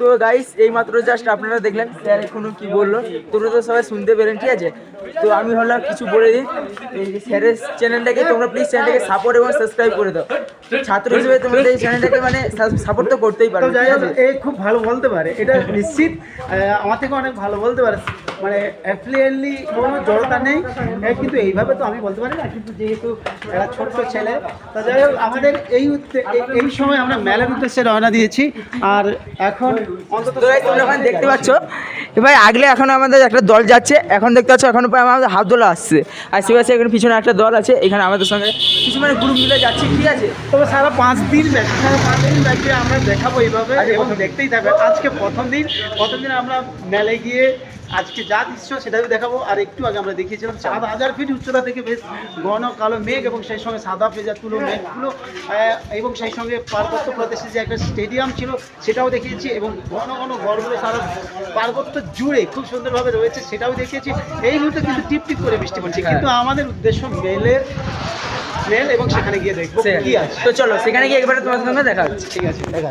তো গাইস এই মাত্র জাস্ট আপনারা দেখলেন স্যার এখনও কি বলল। তোমরা তো সবাই শুনতে পেলেন ঠিক আছে? তো আমি হলাম কিছু বলে দিই। এই স্যারের চ্যানেলটাকে তোমরা প্লিজ চ্যানেলটাকে সাপোর্ট এবং সাবস্ক্রাইব করে দাও। ছাত্র হিসেবে তোমাদের এই চ্যানেলটাকে মানে সাপোর্ট তো করতেই পারো এই যাই হোক খুব ভালো বলতে পারে। এটা নিশ্চিত আমার থেকে অনেক ভালো বলতে পারে। মানে অ্যাফিলিয়েটলি কোনো জড়তা নেই। কিন্তু এইভাবে তো আমি বলতে পারি না কিন্তু যেহেতু একটা ছোট্ট ছেলে তো যাই হোক আমাদের এই এই- সময় আমরা মেলার উদ্দেশ্যে রওনা দিয়েছি। আর এখন অন্তত তোমরা এখন দেখতে পাচ্ছ? এবার আগলে এখন আমাদের একটা দল যাচ্ছে। এখন দেখতে পাচ্ছ এখন প্রায় আমাদের হাত দল আসছে। আর সে পাশে এখানে পিছনে একটা দল আছে এখানে আমাদের সঙ্গে কিছু মানে গ্রুপ মিলে যাচ্ছে। ঠিক আছে? তবে সারা পাঁচ দিন ব্যাপী সারা পাঁচ দিন ব্যাপী আমরা দেখাবো এইভাবে এবং দেখতেই থাকবে। আজকে প্রথম দিন প্রথম দিন আমরা মেলায় গিয়ে আজকে যা দৃশ্য সেটাও দেখাবো। আর একটু আগে আমরা দেখিয়েছিলাম সাত হাজার ফিট উচ্চতা থেকে বেশ ঘন কালো মেঘ এবং সেই সঙ্গে সাদা তুলো মেঘগুলো এবং সেই সঙ্গে পার্বত্য প্রদেশে যে একটা স্টেডিয়াম ছিল সেটাও দেখিয়েছি এবং ঘন ঘন ঘরগুলো সারা পার্বত্য জুড়ে খুব সুন্দরভাবে রয়েছে সেটাও দেখিয়েছি। এই মুহূর্তে কিন্তু টিপ টিপ করে বৃষ্টি পড়ছে কিন্তু আমাদের উদ্দেশ্য মেলের মেল এবং সেখানে গিয়ে দেখব কি আছে। তো চলো সেখানে গিয়ে একবারে তোমাদের সঙ্গে দেখা হচ্ছে। ঠিক আছে দেখা